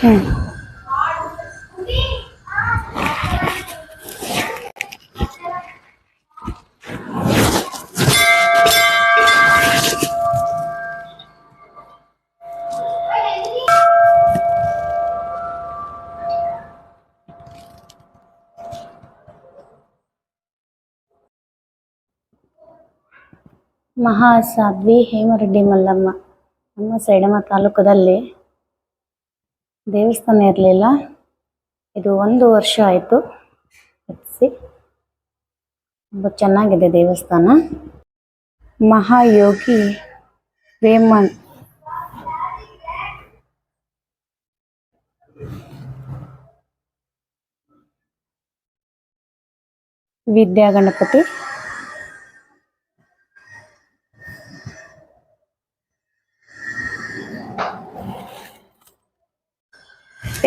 ಹ್ಮ್. ಮಹಾಸಾಧ್ವಿ ಹೇಮರೆಡ್ಡಿ ಮಲ್ಲಮ್ಮ ನಮ್ಮ ಸೈಡಮ ತಾಲೂಕದಲ್ಲಿ ದೇವಸ್ಥಾನ ಇರಲಿಲ್ಲ. ಇದು ಒಂದು ವರ್ಷ ಆಯಿತು. ಕಟ್ಟಿಸಿ ತುಂಬ ಚೆನ್ನಾಗಿದೆ ದೇವಸ್ಥಾನ. ಮಹಾಯೋಗಿ ವೇಮನ್ ವಿದ್ಯಾ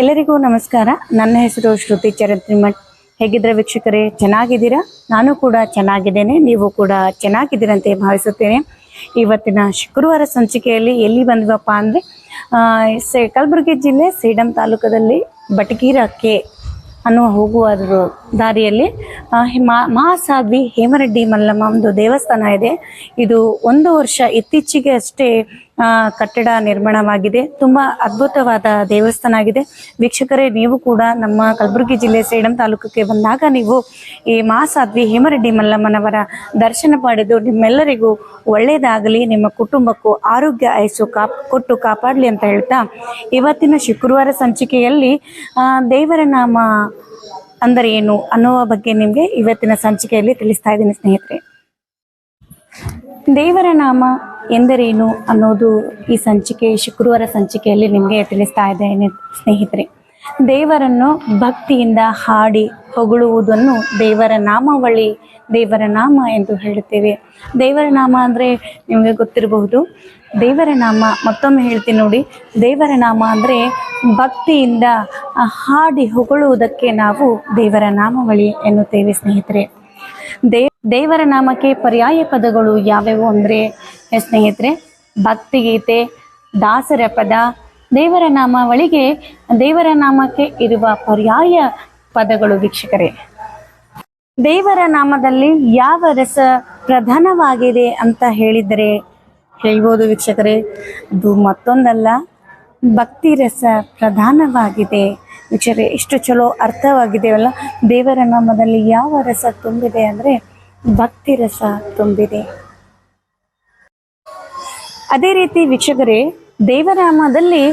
ಎಲ್ಲರಿಗೂ ನಮಸ್ಕಾರ. ನನ್ನ ಹೆಸರು ಶ್ರುತಿ ಚರತ್ರಿಮಠ್. ಹೇಗಿದ್ರೆ ವೀಕ್ಷಕರೇ? ಚೆನ್ನಾಗಿದ್ದೀರಾ? ನಾನು ಕೂಡ ಚೆನ್ನಾಗಿದ್ದೇನೆ. ನೀವು ಕೂಡ ಚೆನ್ನಾಗಿದ್ದೀರಂತೆ ಭಾವಿಸುತ್ತೇನೆ. ಇವತ್ತಿನ ಶುಕ್ರವಾರ ಸಂಚಿಕೆಯಲ್ಲಿ ಎಲ್ಲಿ ಬಂದ್ವಪ್ಪ ಅಂದರೆ ಸೆ, ಕಲಬುರಗಿ ಜಿಲ್ಲೆ ಸೇಡಂ ತಾಲೂಕದಲ್ಲಿ ಬಟಗೀರ ಕೆ ಅನ್ನುವ ಹೋಗುವ ದಾರಿಯಲ್ಲಿ. ಮಹಾಸಾಧ್ವಿ ಹೇಮರೆಡ್ಡಿ ಮಲ್ಲಮ್ಮ ಒಂದು ದೇವಸ್ಥಾನ ಇದೆ. ಇದು ಒಂದು ವರ್ಷ ಇತ್ತೀಚೆಗೆ ಅಷ್ಟೇ ಕಟ್ಟಡ ನಿರ್ಮಾಣವಾಗಿದೆ. ತುಂಬ ಅದ್ಭುತವಾದ ದೇವಸ್ಥಾನ ಆಗಿದೆ. ವೀಕ್ಷಕರೇ, ನೀವು ಕೂಡ ನಮ್ಮ ಕಲಬುರಗಿ ಜಿಲ್ಲೆ ಸೇಡಂ ತಾಲೂಕಿಗೆ ಬಂದಾಗ ನೀವು ಈ ಮಹಾಸಾಧ್ವಿ ಹೇಮರೆಡ್ಡಿ ಮಲ್ಲಮ್ಮನವರ ದರ್ಶನ ಪಡೆದು ನಿಮ್ಮೆಲ್ಲರಿಗೂ ಒಳ್ಳೆಯದಾಗಲಿ ನಿಮ್ಮ ಕುಟುಂಬಕ್ಕೂ ಆರೋಗ್ಯ ಆಯಸ್ಸು ಕಾಪ್, ಕೊಟ್ಟು ಕಾಪಾಡಲಿ ಅಂತ ಹೇಳ್ತಾ ಇವತ್ತಿನ ಶುಕ್ರವಾರ ಸಂಚಿಕೆಯಲ್ಲಿ ದೇವರ ನಾಮ ಅಂದರೆ ಏನು ಅನ್ನುವ ಬಗ್ಗೆ ನಿಮಗೆ ಇವತ್ತಿನ ಸಂಚಿಕೆಯಲ್ಲಿ ತಿಳಿಸ್ತಾ ಇದ್ದೀನಿ ಸ್ನೇಹಿತರೆ. ದೇವರ ನಾಮ ಎಂದರೇನು ಅನ್ನೋದು ಈ ಸಂಚಿಕೆ, ಶುಕ್ರವಾರ ಸಂಚಿಕೆಯಲ್ಲಿ ನಿಮಗೆ ತಿಳಿಸ್ತಾ ಇದ್ದೇನೆ ಸ್ನೇಹಿತರೆ. ದೇವರನ್ನು ಭಕ್ತಿಯಿಂದ ಹಾಡಿ ಹೊಗಳುವುದನ್ನು ದೇವರ ನಾಮಾವಳಿ, ದೇವರ ನಾಮ ಎಂದು ಹೇಳುತ್ತೇವೆ. ದೇವರ ನಾಮ ಅಂದರೆ ನಿಮಗೆ ಗೊತ್ತಿರಬಹುದು. ದೇವರ ನಾಮ, ಮತ್ತೊಮ್ಮೆ ಹೇಳ್ತೀನಿ ನೋಡಿ. ದೇವರ ನಾಮ ಅಂದರೆ ಭಕ್ತಿಯಿಂದ ಹಾಡಿ ಹೊಗಳುವುದಕ್ಕೆ ನಾವು ದೇವರ ನಾಮವಳಿ ಎನ್ನುತ್ತೇವೆ ಸ್ನೇಹಿತರೆ. ದೇ, ದೇವರ ನಾಮಕ್ಕೆ ಪರ್ಯಾಯ ಪದಗಳು ಯಾವ್ಯಾವು ಅಂದರೆ, ಸ್ನೇಹಿತರೆ, ಭಕ್ತಿಗೀತೆ, ದಾಸರ ಪದ ದೇವರ ನಾಮಾವಳಿಗೆ, ದೇವರ ನಾಮಕ್ಕೆ ಇರುವ ಪರ್ಯಾಯ ಪದಗಳು ವೀಕ್ಷಕರೇ. ದೇವರ ನಾಮದಲ್ಲಿ ಯಾವ ರಸ ಪ್ರಧಾನವಾಗಿದೆ ಅಂತ ಹೇಳಿದರೆ, ಹೇಳ್ಬೋದು ವೀಕ್ಷಕರೇ. ಅದು ಮತ್ತೊಂದಲ್ಲ, ಭಕ್ತಿ ರಸ ಪ್ರಧಾನವಾಗಿದೆ. ವೀಕ್ಷಕರೇ, ಎಷ್ಟು ಚಲೋ ಅರ್ಥವಾಗಿದೆಯಲ್ಲ, ದೇವರ ನಾಮದಲ್ಲಿ ಯಾವ ರಸ ತುಂಬಿದೆ ಅಂದರೆ ಭಕ್ತಿ ರಸ ತುಂಬಿದೆ. ಅದೇ ರೀತಿ ವೀಕ್ಷಕರೇ ದೇವರಾಮದಲ್ಲಿ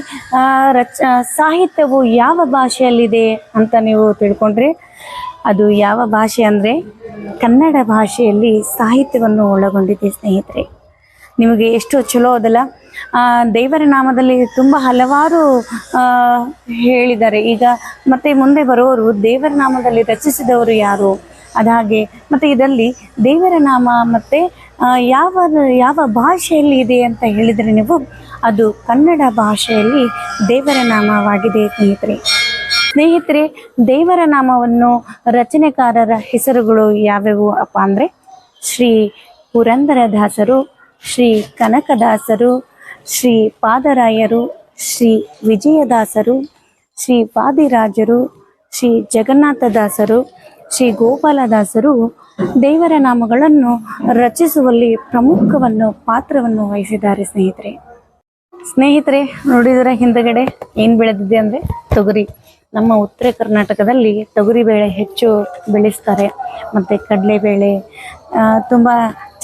ರಚ ಸಾಹಿತ್ಯವು ಯಾವ ಭಾಷೆಯಲ್ಲಿದೆ ಅಂತ ನೀವು ತಿಳ್ಕೊಂಡ್ರೆ, ಅದು ಯಾವ ಭಾಷೆ ಅಂದರೆ ಕನ್ನಡ ಭಾಷೆಯಲ್ಲಿ ಸಾಹಿತ್ಯವನ್ನು ಒಳಗೊಂಡಿದೆ ಸ್ನೇಹಿತರೆ. ನಿಮಗೆ ಎಷ್ಟು ಚಲೋ ಅದಲ್ಲ? ದೇವರ ನಾಮದಲ್ಲಿ ತುಂಬ ಹಲವಾರು ಹೇಳಿದ್ದಾರೆ. ಈಗ ಮತ್ತೆ ಮುಂದೆ ಬರೋರು ದೇವರ ನಾಮದಲ್ಲಿ ರಚಿಸಿದವರು ಯಾರು? ಅದಾಗೆ ಮತ್ತು ಇದರಲ್ಲಿ ದೇವರ ನಾಮ ಮತ್ತೆ ಯಾವ ಯಾವ ಭಾಷೆಯಲ್ಲಿ ಇದೆ ಅಂತ ಹೇಳಿದರೆ ನೀವು, ಅದು ಕನ್ನಡ ಭಾಷೆಯಲ್ಲಿ ದೇವರ ನಾಮವಾಗಿದೆ ಸ್ನೇಹಿತರೆ. ಸ್ನೇಹಿತರೆ, ದೇವರ ನಾಮವನ್ನು ರಚನೆಕಾರರ ಹೆಸರುಗಳು ಯಾವ್ಯಾವು ಅಪ್ಪ ಅಂದರೆ, ಶ್ರೀ ಪುರಂದರದಾಸರು, ಶ್ರೀ ಕನಕದಾಸರು, ಶ್ರೀ ಪಾದರಾಯರು, ಶ್ರೀ ವಿಜಯದಾಸರು, ಶ್ರೀ ಪಾದಿರಾಜರು, ಶ್ರೀ ಜಗನ್ನಾಥದಾಸರು, ಶ್ರೀ ಗೋಪಾಲದಾಸರು ದೇವರ ನಾಮಗಳನ್ನು ರಚಿಸುವಲ್ಲಿ ಪ್ರಮುಖವನ್ನು ಪಾತ್ರವನ್ನು ವಹಿಸಿದ್ದಾರೆ ಸ್ನೇಹಿತರೆ. ಸ್ನೇಹಿತರೆ, ನೋಡಿದರ ಹಿಂದಗಡೆ ಏನು ಬೆಳೆದಿದೆ ಅಂದರೆ ತೊಗರಿ. ನಮ್ಮ ಉತ್ತರ ಕರ್ನಾಟಕದಲ್ಲಿ ತೊಗರಿ ಬೇಳೆ ಹೆಚ್ಚು ಬೆಳೆಸ್ತಾರೆ. ಮತ್ತು ಕಡಲೆಬೇಳೆ ತುಂಬ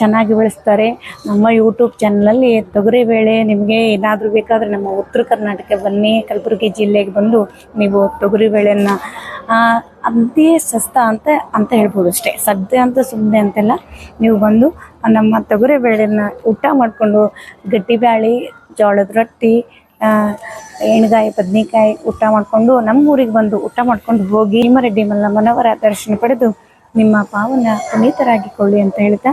ಚೆನ್ನಾಗಿ ಬೆಳೆಸ್ತಾರೆ. ನಮ್ಮ ಯೂಟ್ಯೂಬ್ ಚಾನಲಲ್ಲಿ ತೊಗರಿಬೇಳೆ ನಿಮಗೆ ಏನಾದರೂ ಬೇಕಾದರೆ ನಮ್ಮ ಉತ್ತರ ಕರ್ನಾಟಕ ಬನ್ನಿ, ಕಲಬುರಗಿ ಜಿಲ್ಲೆಗೆ ಬಂದು ನೀವು ತೊಗರಿಬೇಳೆಯನ್ನು ಅದೇ ಸಸ್ತ ಅಂತ ಅಂತ ಹೇಳ್ಬೋದು ಅಷ್ಟೇ. ಸದ್ಯ ಅಂತ ಸುಮ್ಮನೆ ಅಂತೆಲ್ಲ ನೀವು ಬಂದು ನಮ್ಮ ತೊಗರಿ ಬೇಳೆನ ಊಟ ಮಾಡಿಕೊಂಡು ಗಟ್ಟಿ ಬ್ಯಾಳಿ, ಜೋಳದ ರೊಟ್ಟಿ ಎಣ್ಗಾಯಿ, ಬದ್ನಿಕಾಯಿ ಊಟ ಮಾಡಿಕೊಂಡು ನಮ್ಮ ಊರಿಗೆ ಬಂದು ಊಟ ಮಾಡ್ಕೊಂಡು ಹೋಗಿ ಭೀಮರೆಡ್ಡಿ ಮಲ್ಲಮ್ಮನವರ ದರ್ಶನ ಪಡೆದು ನಿಮ್ಮ ಪಾವನ ಪುನೀತರಾಗಿಕೊಳ್ಳಿ ಅಂತ ಹೇಳ್ತಾ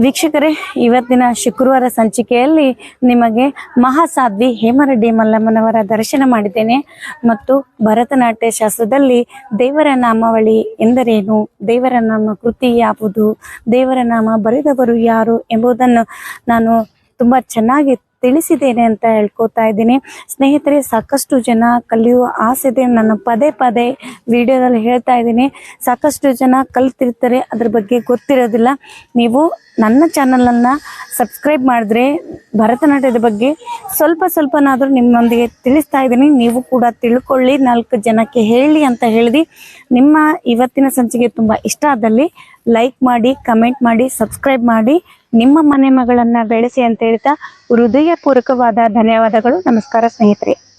ವೀಕ್ಷಕರೇ, ಇವತ್ತಿನ ಶುಕ್ರವಾರ ಸಂಚಿಕೆಯಲ್ಲಿ ನಿಮಗೆ ಮಹಾಸಾಧ್ವಿ ಹೇಮರೆಡ್ಡಿ ಮಲ್ಲಮ್ಮನವರ ದರ್ಶನ ಮಾಡಿದ್ದೇನೆ. ಮತ್ತು ಭರತನಾಟ್ಯ ಶಾಸ್ತ್ರದಲ್ಲಿ ದೇವರ ನಾಮಾವಳಿ ಎಂದರೇನು? ದೇವರ ನಾಮ ಕೃತಿ ಯಾವುದು? ದೇವರ ನಾಮ ಬರೆದವರು ಯಾರು ಎಂಬುದನ್ನು ನಾನು ತುಂಬ ಚೆನ್ನಾಗಿ ತಿಳಿಸಿದ್ದೇನೆ ಅಂತ ಹೇಳ್ಕೊತಾ ಇದ್ದೀನಿ. ಸ್ನೇಹಿತರೆ, ಸಾಕಷ್ಟು ಜನ ಕಲಿಯುವ ಆಸೆ ಇದೆ. ನಾನು ಪದೇ ಪದೇ ವಿಡಿಯೋದಲ್ಲಿ ಹೇಳ್ತಾ ಇದ್ದೀನಿ. ಸಾಕಷ್ಟು ಜನ ಕಲ್ತಿರ್ತಾರೆ, ಅದ್ರ ಬಗ್ಗೆ ಗೊತ್ತಿರೋದಿಲ್ಲ. ನೀವು ನನ್ನ ಚಾನಲನ್ನು ಸಬ್ಸ್ಕ್ರೈಬ್ ಮಾಡಿದ್ರೆ ಭರತನಾಟ್ಯದ ಬಗ್ಗೆ ಸ್ವಲ್ಪ ಸ್ವಲ್ಪನಾದರೂ ನಿಮ್ಮೊಂದಿಗೆ ತಿಳಿಸ್ತಾ ಇದ್ದೀನಿ. ನೀವು ಕೂಡ ತಿಳ್ಕೊಳ್ಳಿ, ನಾಲ್ಕು ಜನಕ್ಕೆ ಹೇಳಿ ಅಂತ ಹೇಳಿದಿ. ನಿಮ್ಮ ಇವತ್ತಿನ ಸಂಚಿಕೆ ತುಂಬ ಇಷ್ಟ ಆದಲ್ಲಿ ಲೈಕ್ ಮಾಡಿ ಕಮೆಂಟ್ ಮಾಡಿ ಸಬ್ಸ್ಕ್ರೈಬ್ ಮಾಡಿ. ನಿಮ್ಮ ಮನೆ ಮಗಳನ್ನ ಬೆಳೆಸಿ ಅಂತ ಹೇಳ್ತಾ ಹೃದಯಪೂರ್ವಕವಾದ ಧನ್ಯವಾದಗಳು. ನಮಸ್ಕಾರ ಸ್ನೇಹಿತರೆ.